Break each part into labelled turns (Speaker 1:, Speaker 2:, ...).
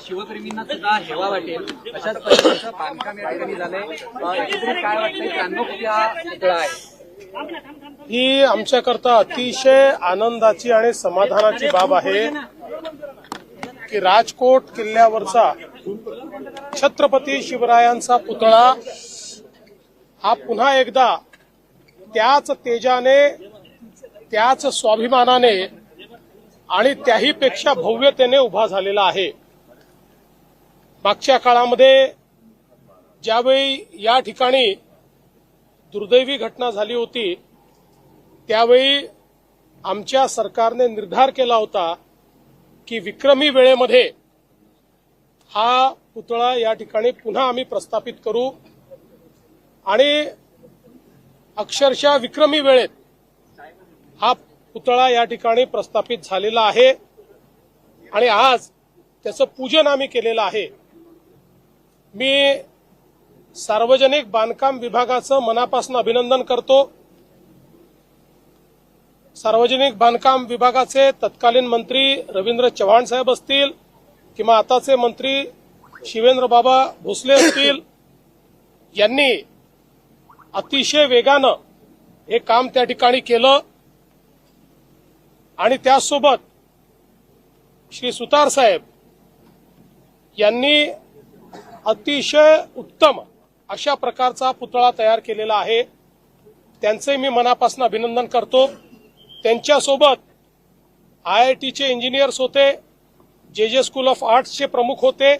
Speaker 1: शिवप्रेमींना सुद्धा हेवा वाटेल. अशाच पद्धतीचं बांधकाम या ठिकाणी झालंय. अ, काय वाटतंय? त्र्याण्णव कोटी पुतळा आहे?
Speaker 2: ही आमच्याकरता अतिशय आनंदाची आणि समाधानाची बाब आहे की राजकोट किल्ल्यावरचा छत्रपती शिवरायांचा पुतळा हा पुन्हा एकदा त्याच तेजाने त्याच स्वाभिमानाने आणि त्याहीपेक्षा भव्यतेने उभा झालेला आहे. मागच्या काळामध्ये ज्यावेळी या ठिकाणी दुर्दैवी घटना झाली होती त्यावेळी आमच्या सरकारने निर्धार केला होता की विक्रमी वेळेमध्ये हा पुतळा या ठिकाणी पुन्हा आम्ही प्रस्थापित करू. आणि अक्षरशः विक्रमी वेळेत हा पुतळा या ठिकाणी प्रस्थापित झालेला आहे. आणि आज त्याचं पूजन आम्ही केलेलं आहे. मी सार्वजनिक बांधकाम विभागाचं मनापासून अभिनंदन करतो. सार्वजनिक बांधकाम विभागाचे तत्कालीन मंत्री रवींद्र चव्हाण साहेब असतील किंवा आताचे मंत्री शिवेंद्र बाबा भोसले असतील यांनी अतिशय वेगानं हे काम त्या ठिकाणी केलं. आणि त्यासोबत श्री सुतार साहेब यांनी अतिशय उत्तम अशा प्रकारचा पुतळा तयार केलेला आहे. त्यांचे मी मनापासून अभिनंदन करतो. त्यांच्यासोबत आय आय टीचे इंजिनियर्स होते. जे जे स्कूल ऑफ आर्ट्सचे प्रमुख होते.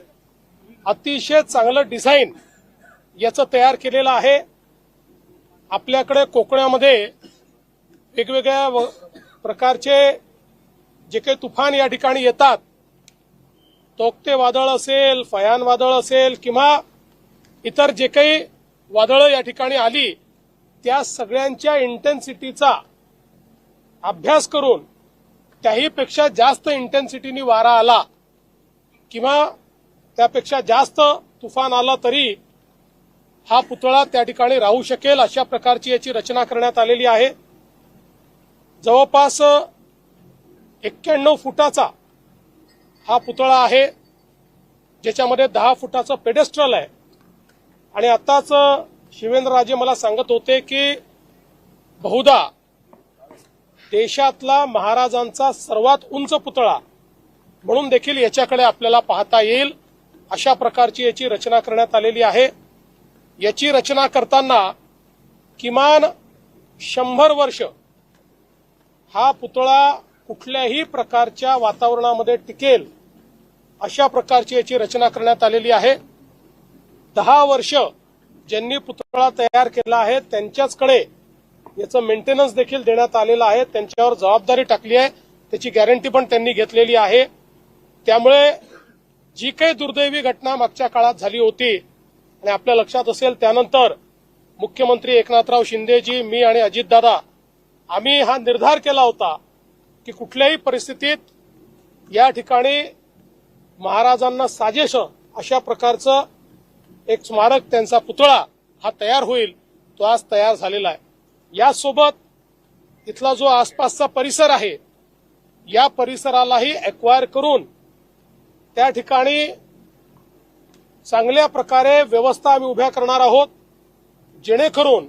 Speaker 2: अतिशय चांगलं डिझाईन याचं तयार केलेलं आहे. आपल्याकडे कोकणामध्ये वेगवेगळ्या व- प्रकारचे जे काही तुफान या ठिकाणी येतात तोक्ते वादळ असेल फयान वादळ असेल किंवा इतर जे काही वादळं या ठिकाणी आली त्या सगळ्यांच्या इंटेन्सिटीचा अभ्यास करून त्याहीपेक्षा जास्त इंटेन्सिटीनी वारा आला किंवा त्यापेक्षा जास्त तुफान आला तरी हा पुतळा त्या ठिकाणी राहू शकेल अशा प्रकारची याची रचना करण्यात आलेली आहे. जवळपास एक्क्याण्णव फुटाचा हा पुतळा आहे ज्याच्यामध्ये दहा फुटाचं पेडेस्ट्रल आहे. आणि आताच शिवेंद्रराजे मला सांगत होते की बहुधा देशातला महाराजांचा सर्वात उंच पुतळा म्हणून देखील याच्याकडे आपल्याला पाहता येईल. अशा प्रकारची याची रचना करण्यात आलेली आहे. याची रचना करताना किमान शंभर वर्ष हा पुतळा कुठल्याही प्रकारच्या वातावरणामध्ये टिकेल अशा प्रकारची याची रचना करण्यात आलेली आहे. दहा वर्ष ज्यांनी पुतळा तयार केला आहे त्यांच्याचकडे याचं मेंटेनन्स देखील देण्यात आलेलं आहे. त्यांच्यावर जबाबदारी टाकली आहे. त्याची गॅरंटी पण त्यांनी घेतलेली आहे. त्यामुळे जी काही दुर्दैवी घटना मागच्या काळात झाली होती आणि आपल्या लक्षात असेल त्यानंतर मुख्यमंत्री एकनाथराव शिंदेजी मी आणि अजितदादा आम्ही हा निर्धार केला होता की कुठल्याही परिस्थितीत या ठिकाणी महाराजांना साजेश अशा प्रकारचं एक स्मारक त्यांचा पुतळा हा तयार होईल तो आज तयार झालेला आहे. यासोबत इथला जो आसपासचा परिसर आहे या परिसरालाही एक्वायर करून त्या ठिकाणी चांगल्या प्रकारे व्यवस्था आम्ही उभ्या करणार आहोत जेणेकरून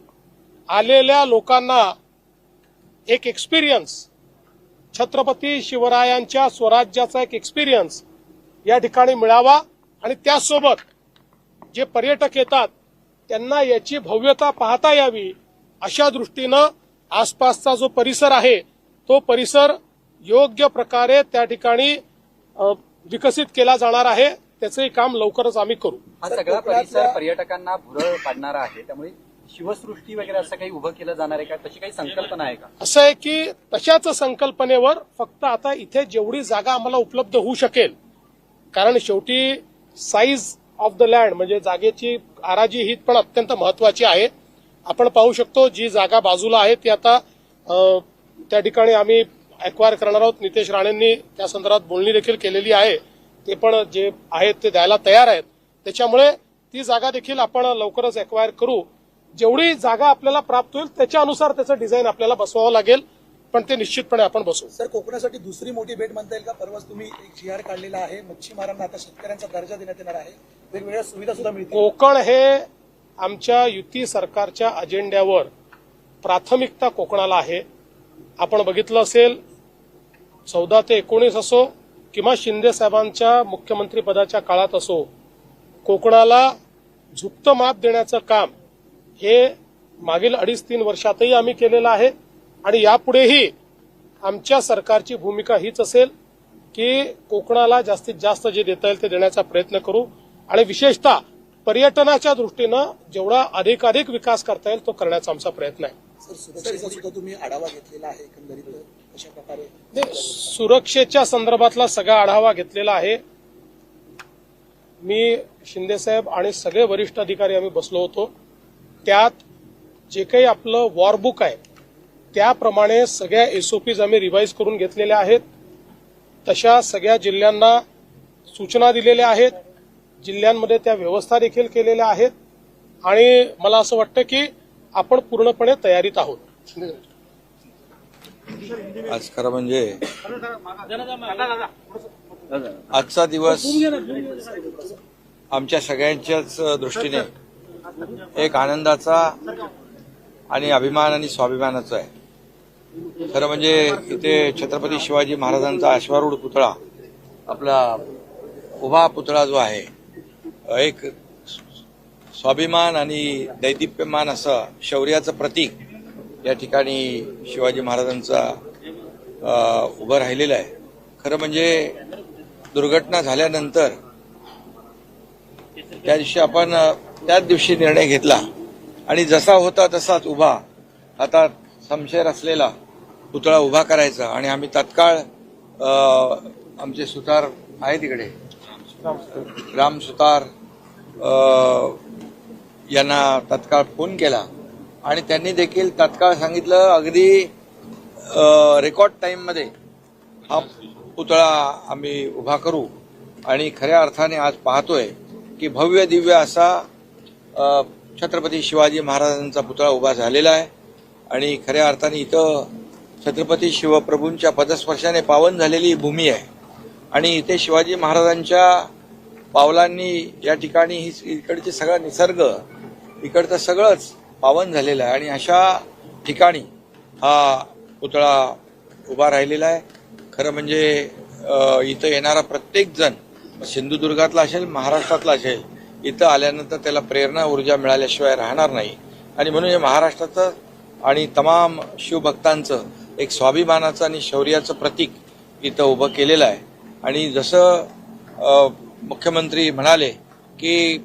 Speaker 2: आलेल्या लोकांना एक एक्सपिरियन्स छत्रपती शिवरायांच्या स्वराज्याचा एक एक्सपिरियन्स या ठिकाणी मिळावा आणि त्याचसोबत जे पर्यटक येतात त्यांना याची भव्यता पाहता यावी अशा दृष्टीनं आसपासचा जो परिसर आहे तो परिसर योग्य प्रकारे त्या ठिकाणी विकसित केला जाणार आहे. त्याचंही काम लवकरच आम्ही करू.
Speaker 1: हा सगळा परिसर पर्यटकांना भुरळ पाडणारा आहे. त्यामुळे शिवसृष्टी वगैरे असं काही उभं केलं जाणार आहे का? तशी काही संकल्पना आहे का?
Speaker 2: असं आहे की तशाच संकल्पनेवर फक्त आता इथे जेवढी जागा आम्हाला उपलब्ध होऊ शकेल कारण शेवटी साईज ऑफ द लँड म्हणजे जागेची आराजी ही पण अत्यंत महत्वाची आहे. आपण पाहू शकतो जी जागा बाजूला आहे ती आता त्या ठिकाणी आम्ही एक्वायर करणार आहोत. नितेश राणेंनी त्या संदर्भात बोलणी देखील केलेली आहे. ते पण जे आहेत ते द्यायला तयार आहेत. त्याच्यामुळे ती जागा देखील आपण लवकरच एक्वायर करू. जेवढी जागा आपल्याला प्राप्त होईल त्याच्यानुसार त्याचं डिझाईन आपल्याला बसवावं लागेल. पण ते निश्चितपणे आपण बसू
Speaker 3: सर कोकणासाठी दुसरी मोठी भेट म्हणता येईल का? परवाच तुम्ही एक जी आर काढलेला आहे मच्छीमारांना आता शेतकऱ्यांचा दर्जा देण्यात येणार आहे. वेगवेगळ्या सुविधा सुद्धा मिळतील.
Speaker 2: कोकण हे आमच्या युती सरकारच्या अजेंड्यावर प्राथमिकता कोकणाला आहे. आपण बघितलं असेल चौदा ते एकोणीस असो किंवा शिंदे साहेबांच्या मुख्यमंत्री पदाच्या काळात असो कोकणाला झुकतं माप देण्याचं काम हे मागील अडीच तीन वर्षातही आम्ही केलेलं आहे. आणि यापुढेही आमच्या सरकारची भूमिका हीच असेल की कोकणाला जास्तीत जास्त जे देता येईल ते देण्याचा प्रयत्न करू. आणि विशेषतः पर्यटनाच्या दृष्टीनं जेवढा अधिकाधिक विकास करता येईल तो करण्याचा आमचा प्रयत्न आहे. सुरक्षेच्या संदर्भातला सगळा आढावा घेतलेला आहे. मी शिंदेसाहेब आणि सगळे वरिष्ठ अधिकारी आम्ही बसलो होतो. त्यात जे काही आपलं वॉरबुक आहे त्याप्रमाणे सगळ्या एसओपीज आम्ही रिवाईज करून घेतलेल्या आहेत. तशा सगळ्या जिल्ह्यांना सूचना दिलेल्या आहेत. जिल्ह्यांमध्ये त्या व्यवस्था देखील केलेल्या आहेत. आणि मला असं वाटतं की आपण पूर्णपणे तयारीत आहोत.
Speaker 4: आज खरं म्हणजे आजचा दिवस आमच्या सगळ्यांच्याच दृष्टीने एक आनंदाचा आणि अभिमान आणि स्वाभिमानाचा आहे. खरं म्हणजे इथे छत्रपती शिवाजी महाराजांचा अश्वारूढ पुतळा आपला उभा पुतळा जो आहे एक स्वाभिमान आणि दैदिप्यमान असं शौर्याचं प्रतीक या ठिकाणी शिवाजी महाराजांचा उभं राहिलेलं आहे. खरं म्हणजे दुर्घटना झाल्यानंतर त्या दिवशी आपण त्याच दिवशी निर्णय घेतला. आणि जसा होता तसाच उभा. आता समशेर असलेला पुतळा उभा करायचा आणि आम्ही तात्काळ आमचे सुतार आहे तिकडे राम सुतार यांना तात्काळ फोन केला. आणि त्यांनी देखील तात्काळ सांगितलं अगदी रेकॉर्ड टाईममध्ये हा पुतळा आम्ही उभा करू. आणि खऱ्या अर्थाने आज पाहतोय की भव्य दिव्य असा छत्रपती शिवाजी महाराजांचा पुतळा उभा झालेला आहे. आणि खऱ्या अर्थाने इथं छत्रपती शिवप्रभूंच्या पदस्पर्शाने पावन झालेली ही भूमी आहे. आणि इथे शिवाजी महाराजांच्या पावलांनी या ठिकाणी ही इकडचे सगळा निसर्ग इकडचं सगळंच पावन झालेलं आहे. आणि अशा ठिकाणी हा पुतळा उभा राहिलेला आहे. खरं म्हणजे इथं येणारा प्रत्येक जण सिंधुदुर्गातला असेल महाराष्ट्रातला असेल इथं आल्यानंतर त्याला प्रेरणा ऊर्जा मिळाल्याशिवाय राहणार नाही. आणि म्हणून हे महाराष्ट्राचं आणि तमाम शिवभक्तांचं एक स्वाभिमानाचं आणि शौर्याचं प्रतीक इथं उभं केलेलं आहे. आणि जसं मुख्यमंत्री म्हणाले की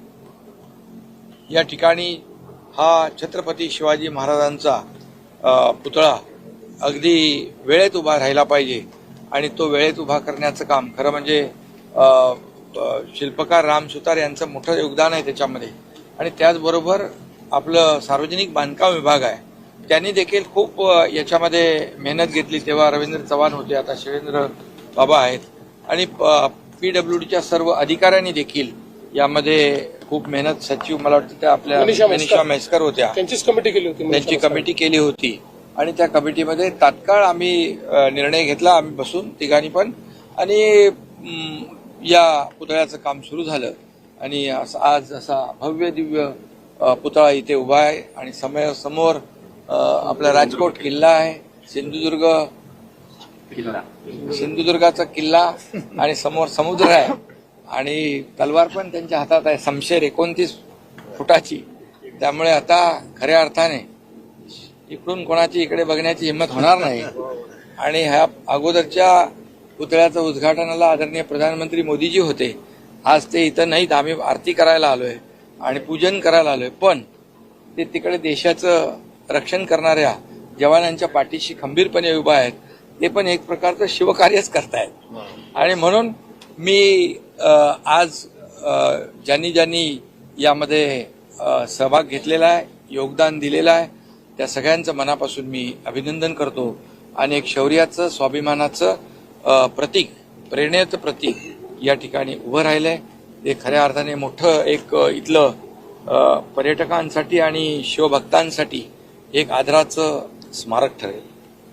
Speaker 4: या ठिकाणी हा छत्रपती शिवाजी महाराजांचा पुतळा अगदी वेळेत उभा राहिला पाहिजे आणि तो वेळेत उभा करण्याचं काम. खरं म्हणजे शिल्पकार राम सुतार यांचं मोठं योगदान आहे त्याच्यामध्ये. आणि त्याचबरोबर आपलं सार्वजनिक बांधकाम विभाग आहे. त्यांनी देखील खूप याच्यामध्ये मेहनत घेतली तेव्हा रवींद्र चव्हाण होते आता शिवेंद्र बाबा आहेत. आणि पीडब्ल्यू डीच्या सर्व अधिकाऱ्यांनी देखील यामध्ये खूप मेहनत सचिव मला वाटतं त्या आपल्या
Speaker 2: मनीषा म्हैसकर.
Speaker 4: म्हैसकर होत्या.
Speaker 2: त्यांचीच कमिटी केली होती
Speaker 4: त्यांची कमिटी केली होती. आणि त्या कमिटीमध्ये तात्काळ आम्ही निर्णय घेतला आम्ही बसून तिघांनी पण. आणि या पुतळ्याचं काम सुरू झालं. आणि आज असा भव्य दिव्य पुतळा इथे उभा आहे. आणि समय समोर आपला राजकोट किल्ला आहे सिंधुदुर्ग. सिंधुदुर्गाचा किल्ला आणि समोर समुद्र आहे. आणि तलवार पण त्यांच्या हातात आहे समशेर एकोणतीस फुटाची. त्यामुळे आता खऱ्या अर्थाने इकडून कोणाची इकडे बघण्याची हिंमत होणार नाही. आणि ह्या अगोदरच्या पुतळ्याचं उद्घाटनाला आदरणीय प्रधानमंत्री मोदीजी होते. आज ते इथं नाहीत आम्ही आरती करायला आलोय आणि पूजन करायला आलोय. पण ते तिकडे देशाचं रक्षण करणाऱ्या जवानांच्या पाठीशी खंबीरपणे उभा आहेत. ते पण एक प्रकारचं शिवकार्यच करतायत. आणि म्हणून मी आज ज्यांनी ज्यांनी यामध्ये सहभाग घेतलेला आहे योगदान दिलेलं आहे त्या सगळ्यांचं मनापासून मी अभिनंदन करतो. आणि एक शौर्याचं स्वाभिमानाचं प्रतीक प्रेरणेचं प्रतीक या ठिकाणी उभं राहिलंय. ते खऱ्या अर्थाने मोठं एक इथलं पर्यटकांसाठी आणि शिवभक्तांसाठी एक आदराचं स्मारक ठरेल.